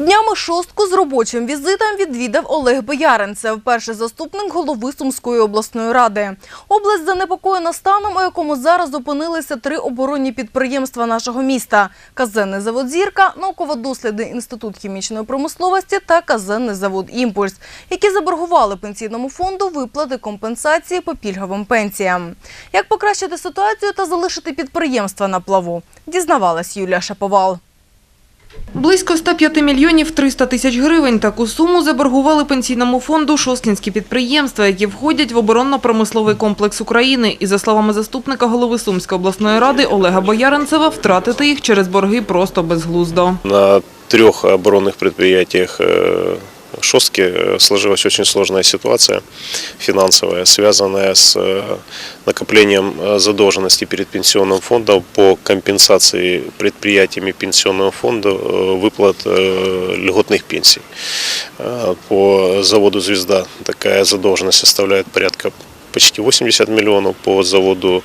Днями шостку з робочим візитом відвідав Олег Бояринцев, перший заступник голови Сумської обласної ради. Область занепокоєна станом, у якому зараз опинилися три оборонні підприємства нашого міста – Казенний завод «Зірка», Науково-дослідний інститут хімічної промисловості та Казенний завод «Імпульс», які заборгували пенсійному фонду виплати компенсації по пільговим пенсіям. Як покращити ситуацію та залишити підприємства на плаву, дізнавалась Юлія Шаповал. Близько 105 мільйонів 300 тисяч гривень таку суму заборгували пенсійному фонду шосткінські підприємства, які входять в оборонно-промисловий комплекс України. І за словами заступника голови Сумської обласної ради Олега Бояренцева, втратити їх через борги просто безглуздо. На трьох оборонних предприятиях э, Шостки э, сложилась очень сложная ситуация финансовая, связанная с э, накоплением э, задолженности перед пенсионным фондом по компенсации предприятиями пенсионного фонда э, выплат э, льготных пенсий. Э, По заводу «Звезда» такая задолженность составляет порядка почти 80 миллионов, по заводу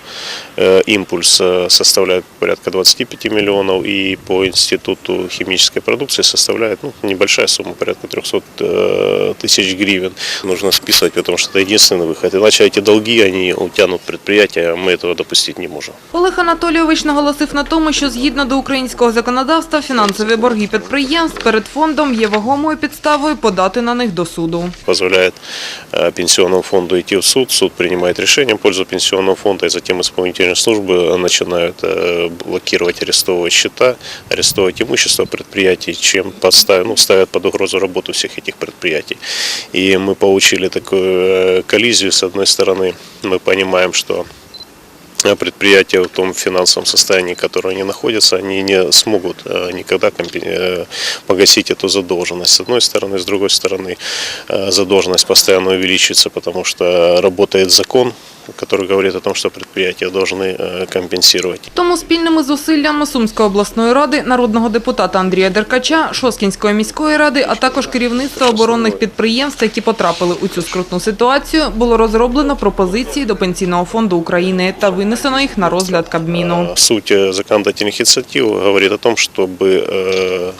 э, «Импульс» э, составляет порядка 25 миллионов, и по Институту химической продукции составляет ну, небольшая сумма, порядка 300 э, тысяч гривен. Нужно списывать, потому что это единственный выход. Иначе эти долги, они утянут предприятия, а мы этого допустить не можем. Олег Анатолійович наголосив на тому, що згідно до українського законодавства фінансові борги підприємств перед фондом є вагомою підставою подати на них до суду. Позволяет э, пенсионному фонду идти в суд, суд принимает решение в пользу пенсионного фонда, и затем исполнительные службы начинают э, блокировать, арестовывать счета, арестовывать имущество предприятий, чем подставят, ну, ставят под угрозу работу всех этих предприятий. И мы получили такую э, коллизию. С одной стороны, мы понимаем, что э, предприятия в том финансовом состоянии, в котором они находятся, они не смогут э, никогда э, погасить эту задолженность. С одной стороны, с другой стороны, э, задолженность постоянно увеличивается, потому что работает закон, который говорит о том, что предприятия должны э, компенсировать Тому спільними зусиллями Сумської обласної ради, народного депутата Андрія Деркача, Шосткінської міської ради, а також керівництва оборонних підприємств, які потрапили у цю скрутну ситуацію, було розроблено пропозиції до Пенсійного фонду України та винесено їх на розгляд Кабміну. Суть э, законодательных инициатив говорит о том, чтобы э,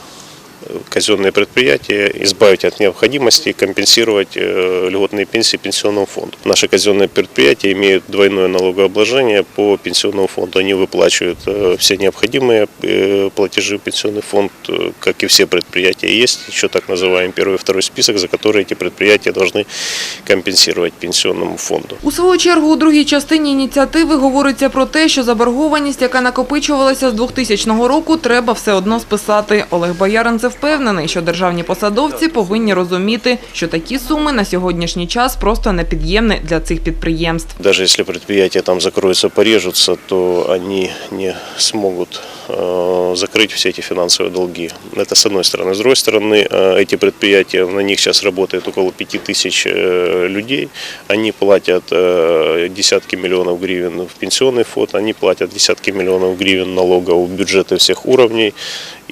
казенные предприятия избавить от необходимости компенсировать э, льготные пенсии пенсионному фонду. Наши казенные предприятия имеют двойное налогообложение по пенсионному фонду. Они выплачивают э, все необходимые э, платежи в пенсионный фонд, э, как и все предприятия. Есть еще так называемый первый и второй список, за которые эти предприятия должны компенсировать пенсионному фонду. У свою чергу у другій частині ініціативи говориться про те, що заборгованість, яка накопичувалася з 2000 року, треба все одно списати. Олег Бояринцев впевнений, що державні посадовці повинні розуміти, що такі суми на сьогоднішній час просто непід'ємні для цих підприємств. Навіть якщо предприятия там закроються, поріжуться, то вони не смогут закрыть все эти финансовые долги. Это с одной стороны. С другой стороны, э, эти предприятия, на них сейчас работает около 5000 э, людей. Они платят э, десятки миллионов гривен в пенсионный фонд, они платят десятки миллионов гривен налогов в бюджеты всех уровней.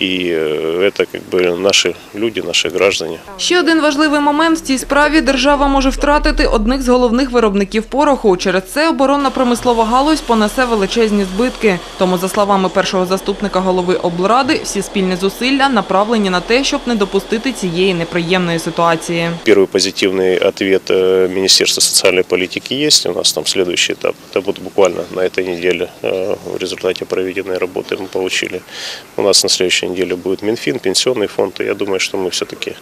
И э, это как бы наши люди, наши граждане. Ще один важливий момент в цій справі – держава може втратити одних з головних виробників пороху. Через це оборонно-промислова галузь понесе величезні збитки. Тому, за словами першого заступника голови облради, всі спільні зусилля направлені на те, щоб не допустити цієї неприємної ситуації. Первый позитивный ответ э, Министерства социальной политики есть. У нас там следующий этап. Это будет буквально на этой неделе э, в результате проведенной работы мы получили. У нас на следующей неделе будет Минфин, пенсионный фонд. И я думаю, что мы все-таки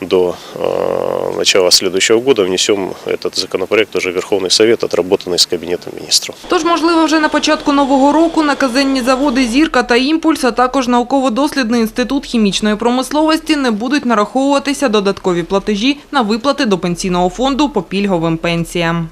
до э, начала следующего года внесем этот законопроект уже в Верховный Совет, отработанный с Кабинетом министров. Тож, можливо, вже на початку нового року на казенні заводи «Зірка» та «Імпульс», а також науково-дослідний інститут хімічної промисловості не будуть нараховуватися додаткові платежі на виплати до пенсійного фонду по пільговим пенсіям.